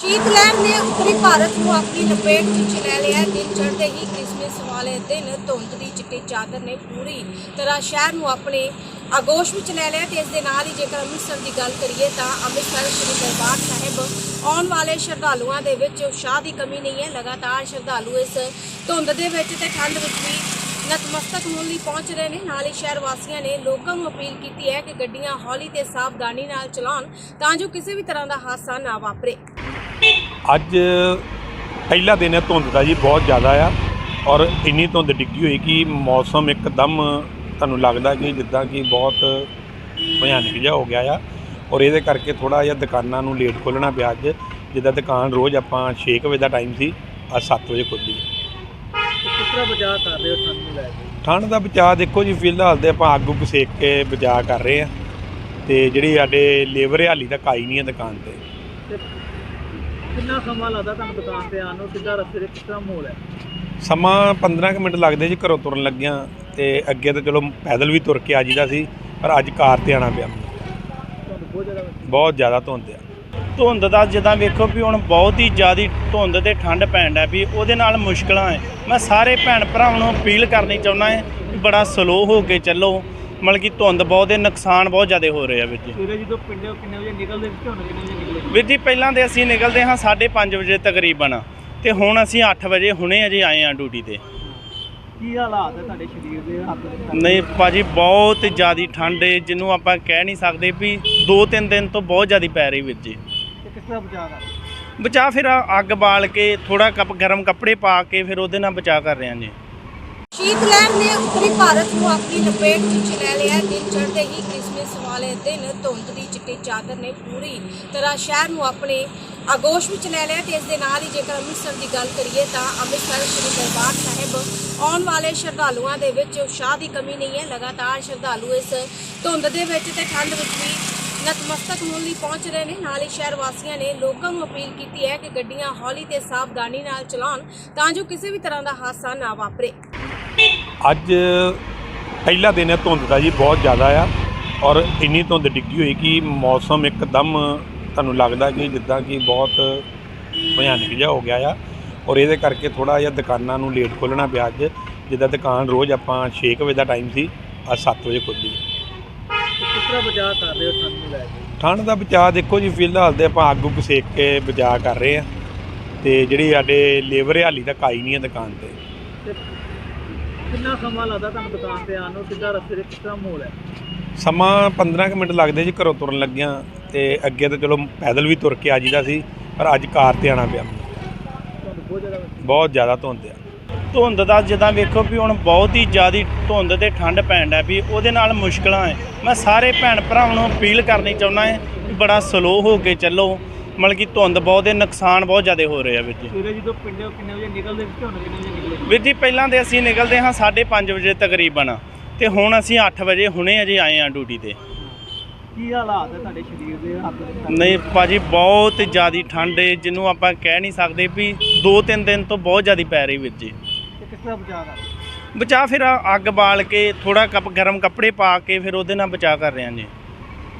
ਸ਼ੀਤ ਲਹਿਰ ਨੇ ਉੱਤਰੀ ਭਾਰਤ ਨੂੰ ਆਪਣੀ ਲਪੇਟ ਵਿੱਚ ਲੈ ਲਿਆ। ਦਿਨ ਚੜ੍ਹਦੇ ਹੀ ਕ੍ਰਿਸਮਸ ਵਾਲੇ ਦਿਨ ਧੁੰਦ ਦੀ ਚਿੱਟੀ ਚਾਦਰ ਨੇ ਪੂਰੀ ਤਰ੍ਹਾਂ ਸ਼ਹਿਰ ਨੂੰ ਆਪਣੇ ਆਗੋਸ਼ ਵਿੱਚ ਲੈ ਲਿਆ ਤੇ ਇਸ ਦੇ ਨਾਲ ਹੀ ਜੇਕਰ ਅੰਮ੍ਰਿਤਸਰ ਦੀ ਗੱਲ ਕਰੀਏ ਤਾਂ ਅੰਮ੍ਰਿਤਸਰ ਸ੍ਰੀ ਦਰਬਾਰ ਸਾਹਿਬ ਆਉਣ ਵਾਲੇ ਸ਼ਰਧਾਲੂਆਂ ਦੇ ਵਿੱਚ ਉਤਸ਼ਾਹ ਦੀ ਕਮੀ ਨਹੀਂ ਹੈ। ਲਗਾਤਾਰ ਸ਼ਰਧਾਲੂ ਇਸ ਧੁੰਦ ਦੇ ਵਿੱਚ ਤੇ ਠੰਡ ਵਿੱਚ ਵੀ ਨਤਮਸਤਕ ਹੋਣ ਲਈ ਪਹੁੰਚ ਰਹੇ ਨੇ। ਨਾਲ ਹੀ ਸ਼ਹਿਰ ਵਾਸੀਆਂ ਨੇ ਲੋਕਾਂ ਨੂੰ ਅਪੀਲ ਕੀਤੀ ਹੈ ਕਿ ਗੱਡੀਆਂ, ਹੌਲੀ ਤੇ ਸਾਵਧਾਨੀ ਨਾਲ ਚਲਾਉਣ ਤਾਂ ਜੋ ਕਿਸੇ ਵੀ ਤਰ੍ਹਾਂ ਦਾ ਹਾਦਸਾ ਨਾ ਵਾਪਰੇ। ਅੱਜ ਪਹਿਲਾ ਦਿਨ ਹੈ ਧੁੰਦ ਦਾ ਜੀ ਬਹੁਤ ਜ਼ਿਆਦਾ ਆ। ਔਰ ਇੰਨੀ ਧੁੰਦ ਡਿੱਗੀ ਹੋਈ ਕਿ ਮੌਸਮ ਇੱਕਦਮ ਤੁਹਾਨੂੰ ਲੱਗਦਾ ਕਿ ਜਿੱਦਾਂ ਕਿ ਬਹੁਤ ਭਿਆਨਕ ਜਿਹਾ ਹੋ ਗਿਆ ਆ। ਔਰ ਇਹਦੇ ਕਰਕੇ ਥੋੜਾ ਜਿਹਾ ਦੁਕਾਨਾਂ ਨੂੰ ਲੇਟ ਖੋਲ੍ਹਣਾ ਪਿਆ ਅੱਜ। ਜਿੱਦਾਂ ਦੁਕਾਨ ਰੋਜ਼ ਆਪਾਂ 6 ਵਜੇ ਦਾ ਟਾਈਮ ਸੀ ਅੱਜ 7 ਵਜੇ ਖੁੱਲ੍ਹੀ ਹੈ ਕਿਸ ਤਰ੍ਹਾਂ ਬਚਾਅ ਕਰ ਰਹੇ ਹੋ ਠੰਡ ਨੂੰ ਲੈ ਕੇ? ਠੰਡ ਦਾ ਬਚਾਅ ਦੇਖੋ ਜੀ ਫਿਲਹਾਲ ਤੇ ਆਪਾਂ ਅੱਗ ਉੱਗ ਸੇਕ ਕੇ ਬਚਾਅ ਕਰ ਰਹੇ ਆ। ਤੇ ਜਿਹੜੀ ਸਾਡੇ ਲੇਬਰ ਹਾਲੀ ਤੱਕ ਆਈ ਨਹੀਂ ਹੈ ਦੁਕਾਨ ਤੇ ਕਿੰਨਾ ਸਮਾਂ ਲੱਗਦਾ ਤੁਹਾਨੂੰ ਦੁਕਾਨ ਤੇ ਆਉਣ ਨੂੰ? ਕਿੱਦਾਂ ਰਸਤੇ ਦੇ ਕਿਸ ਤਰ੍ਹਾਂ ਮਾਹੌਲ ਹੈ? ਸਮਾਂ 15 ਕੁ ਮਿੰਟ ਲੱਗਦੇ ਜੀ ਘਰੋਂ ਤੁਰਨ ਲੱਗਿਆਂ ਤੇ ਅੱਗੇ ਤਾਂ ਚਲੋ ਪੈਦਲ ਵੀ ਤੁਰ ਕੇ ਆ ਜੀਦਾ ਸੀ ਪਰ ਅੱਜ ਕਾਰ ਤੇ ਆਣਾ ਪਿਆ। ਤੁਹਾਨੂੰ ਬਹੁਤ ਜ਼ਿਆਦਾ ਬਹੁਤ ਜ਼ਿਆਦਾ ਧੁੰਦ ਆ। ਧੁੰਦ ਦਾ ਜਿੱਦਾਂ ਵੇਖੋ ਵੀ ਹੁਣ ਬਹੁਤ ਹੀ ਜ਼ਿਆਦੀ ਧੁੰਦ ਤੇ ਠੰਡ ਪੈਣ ਡੈ ਵੀ ਉਹਦੇ ਨਾਲ ਮੁਸ਼ਕਲਾਂ ਹੈ ਮੈਂ ਸਾਰੇ ਭੈਣ ਭਰਾਵਾਂ ਨੂੰ ਅਪੀਲ ਕਰਨੀ ਚਾਹੁੰਦਾ ਹਾਂ ਵੀ ਬੜਾ ਸਲੋ ਹੋ ਕੇ ਚੱਲੋ ਮਤਲਬ ਕਿ ਧੁੰਦ ਬਹੁਤ ਦੇ ਨੁਕਸਾਨ ਬਹੁਤ ਜ਼ਿਆਦਾ ਹੋ ਰਹੇ ਆ ਵੀਰ ਜੀ ਸਵੇਰੇ ਜਦੋਂ ਪਿੰਡੋਂ ਕਿੰਨੇ ਵਜੇ ਨਿਕਲਦੇ ਸੀ ਹੁਣ ਕਿੰਨੇ ਵਜੇ ਵੀਰ ਜੀ ਪਹਿਲਾਂ ਤੇ ਅਸੀਂ ਨਿਕਲਦੇ ਹਾਂ 5:30 ਵਜੇ ਤਕਰੀਬਨ ਤੇ ਹੁਣ ਅਸੀਂ 8 ਵਜੇ ਹੁਣੇ ਅਜੇ ਆਏ ਹਾਂ ਡਿਊਟੀ ਤੇ। ਕੀ ਹਾਲਾਤ ਹੈ ਤੁਹਾਡੇ ਸਰੀਰ ਦੇ ਹੱਥ ਦੇ ਨਹੀਂ ਭਾਜੀ ਬਹੁਤ ਜ਼ਿਆਦੀ ਠੰਡ ਹੈ ਜਿਹਨੂੰ ਆਪਾਂ ਕਹਿ ਨਹੀਂ ਸਕਦੇ ਵੀ 2-3 ਦਿਨ ਤੋਂ ਬਹੁਤ ਜ਼ਿਆਦੀ ਪੈ ਰਹੀ ਵੀਰ ਜੀ। ਕਿਸ ਤਰ੍ਹਾਂ ਬਚਾਅ ਕਰ? ਬਚਾ ਫਿਰ ਅੱਗ ਬਾਲ ਕੇ ਥੋੜਾ ਕੱਪ ਗਰਮ ਕੱਪੜੇ ਪਾ ਕੇ ਫਿਰ ਉਹਦੇ ਨਾਲ ਬਚਾ ਕਰ ਰਹੇ ਹਾਂ ਜੀ। ਸ਼ੀਤ ਲਹਿਰ ਨੇ ਉੱਤਰੀ ਭਾਰਤ ਨੂੰ ਆਪਣੀ ਲਪੇਟ ਵਿੱਚ ਲੈ ਲਿਆ ਦਿਨ ਚੜ੍ਹਦੇ ਹੀ ਕ੍ਰਿਸਮਸ ਵਾਲੇ ਦਿਨ ਧੁੰਦ ਦੀ ਚਿੱਟੀ ਚਾਦਰ ਨੇ ਪੂਰੀ ਤਰ੍ਹਾਂ ਸ਼ਹਿਰ ਨੂੰ ਆਪਣੇ ਆਗੋਸ਼ ਵਿੱਚ ਲੈ ਲਿਆ ਤੇ ਇਸ ਦੇ ਨਾਲ ਹੀ ਜੇਕਰ ਅੰਮ੍ਰਿਤਸਰ ਦੀ ਗੱਲ ਕਰੀਏ ਤਾਂ ਅੰਮ੍ਰਿਤਸਰ ਸ੍ਰੀ ਦਰਬਾਰ ਸਾਹਿਬ ਆਉਣ ਵਾਲੇ ਸ਼ਰਧਾਲੂਆਂ ਦੇ ਵਿੱਚ ਉਤਸ਼ਾਹ ਦੀ ਕਮੀ ਨਹੀਂ ਹੈ। ਲਗਾਤਾਰ ਸ਼ਰਧਾਲੂ ਇਸ ਧੁੰਦ ਦੇ ਵਿੱਚ ਤੇ ਠੰਡ ਵਿੱਚ ਵੀ ਨਤਮਸਤਕ ਹੋਣ ਲਈ ਪਹੁੰਚ ਰਹੇ ਨੇ। ਨਾਲ ਹੀ ਸ਼ਹਿਰ ਵਾਸੀਆਂ ਨੇ ਲੋਕਾਂ ਨੂੰ ਅਪੀਲ ਕੀਤੀ ਹੈ ਕਿ ਗੱਡੀਆਂ, ਹੌਲੀ ਤੇ ਸਾਵਧਾਨੀ ਨਾਲ ਚਲਾਉਣ ਤਾਂ ਜੋ ਕਿਸੇ ਵੀ ਤਰ੍ਹਾਂ ਦਾ ਹਾਦਸਾ ਨਾ ਵਾਪਰੇ। ਅੱਜ ਪਹਿਲਾ ਦਿਨ ਹੈ ਧੁੰਦ ਦਾ ਜੀ ਬਹੁਤ ਜ਼ਿਆਦਾ ਆ। ਔਰ ਇੰਨੀ ਧੁੰਦ ਡਿੱਗੀ ਹੋਈ ਕਿ ਮੌਸਮ ਇੱਕਦਮ ਤੁਹਾਨੂੰ ਲੱਗਦਾ ਕਿ ਜਿੱਦਾਂ ਕਿ ਬਹੁਤ ਭਿਆਨਕ ਜਿਹਾ ਹੋ ਗਿਆ ਆ। ਔਰ ਇਹਦੇ ਕਰਕੇ ਥੋੜਾ ਜਿਹਾ ਦੁਕਾਨਾਂ ਨੂੰ ਲੇਟ ਖੋਲ੍ਹਣਾ ਪਿਆ ਅੱਜ। ਜਿੱਦਾਂ ਦੁਕਾਨ ਰੋਜ਼ ਆਪਾਂ 6 ਵਜੇ ਦਾ ਟਾਈਮ ਸੀ ਅੱਜ 7 ਵਜੇ ਖੁੱਲ੍ਹੀ ਕਿਸ ਤਰ੍ਹਾਂ ਬਚਾਅ ਕਰ ਰਹੇ ਹੋ ਠੰਡ ਨੂੰ ਲੈ ਕੇ? ਠੰਡ ਦਾ ਬਚਾਅ ਦੇਖੋ ਜੀ ਫਿਲਹਾਲ ਤੇ ਆਪਾਂ ਅੱਗ ਉੱਗ ਸੇਕ ਕੇ ਬਚਾਅ ਕਰ ਰਹੇ ਆ। ਤੇ ਜਿਹੜੀ ਸਾਡੇ ਲੇਬਰ ਹਾਲੀ ਤੱਕ ਆਈ ਨਹੀਂ ਹੈ ਦੁਕਾਨ ਤੇ ਕਿੰਨਾ ਸਮਾਂ ਲੱਗਦਾ ਤੁਹਾਨੂੰ ਦੁਕਾਨ ਤੇ ਆਉਣ ਨੂੰ? ਕਿੱਦਾਂ ਰਸਤੇ ਦੇ ਕਿਸ ਤਰ੍ਹਾਂ ਮਾਹੌਲ ਹੈ? ਸਮਾਂ 15 ਕੁ ਮਿੰਟ ਲੱਗਦੇ ਜੀ ਘਰੋਂ ਤੁਰਨ ਲੱਗਿਆਂ ਤੇ ਅੱਗੇ ਤਾਂ ਚਲੋ ਪੈਦਲ ਵੀ ਤੁਰ ਕੇ ਆ ਜੀਦਾ ਸੀ ਪਰ ਅੱਜ ਕਾਰ ਤੇ ਆਣਾ ਪਿਆ। ਤੁਹਾਨੂੰ ਬਹੁਤ ਜ਼ਿਆਦਾ ਬਹੁਤ ਜ਼ਿਆਦਾ ਧੁੰਦ ਆ। ਧੁੰਦ ਦਾ ਜਿੱਦਾਂ ਵੇਖੋ ਵੀ ਹੁਣ ਬਹੁਤ ਹੀ ਜ਼ਿਆਦੀ ਧੁੰਦ ਤੇ ਠੰਡ ਪੈਣ ਡੈ ਵੀ ਉਹਦੇ ਨਾਲ ਮੁਸ਼ਕਲਾਂ ਹੈ ਮੈਂ ਸਾਰੇ ਭੈਣ ਭਰਾਵਾਂ ਨੂੰ ਅਪੀਲ ਕਰਨੀ ਚਾਹੁੰਦਾ ਹਾਂ ਵੀ ਬੜਾ ਸਲੋ ਹੋ ਕੇ ਚੱਲੋ। ਮਤਲਬ ਕਿ ਧੁੰਦ ਬਹੁਤ ਦੇ ਨੁਕਸਾਨ ਬਹੁਤ ਜ਼ਿਆਦਾ ਹੋ ਰਹੇ ਆ ਵੀਰ ਜੀ। ਸਵੇਰੇ ਜਦੋਂ ਪਿੰਡੋਂ ਕਿੰਨੇ ਵਜੇ ਨਿਕਲਦੇ ਸੀ ਹੁਣ ਕਿੰਨੇ ਵਜੇ ਨਿਕਲੇ ਵੀਰ ਜੀ ਪਹਿਲਾਂ ਤੇ ਅਸੀਂ ਨਿਕਲਦੇ ਹਾਂ 5:30 ਵਜੇ ਤਕਰੀਬਨ। ਤੇ ਹੁਣ ਅਸੀਂ 8 ਵਜੇ ਹੁਣੇ ਅਜੇ ਆਏ ਹਾਂ ਡਿਊਟੀ ਤੇ। ਕੀ ਹਾਲਾਤ ਹੈ ਤੁਹਾਡੇ ਸਰੀਰ ਦੇ? ਹੱਥ ਦੇ ਨਹੀਂ ਭਾਜੀ ਬਹੁਤ ਜ਼ਿਆਦੀ ਠੰਡ ਹੈ ਜਿਹਨੂੰ ਆਪਾਂ ਕਹਿ ਨਹੀਂ ਸਕਦੇ ਵੀ 2-3 ਦਿਨ ਤੋਂ ਬਹੁਤ ਜ਼ਿਆਦੀ ਪੈ ਰਹੀ ਵੀਰ ਜੀ। ਤੇ ਕਿਸ ਤਰ੍ਹਾਂ ਬਚਾਅ ਕਰ? ਬਚਾ ਫਿਰ ਅੱਗ ਬਾਲ ਕੇ ਥੋੜਾ ਕੱਪ ਗਰਮ ਕੱਪੜੇ ਪਾ ਕੇ ਫਿਰ ਉਹਦੇ ਨਾਲ ਬਚਾ ਕਰ ਰਹੇ ਹਾਂ ਜੀ।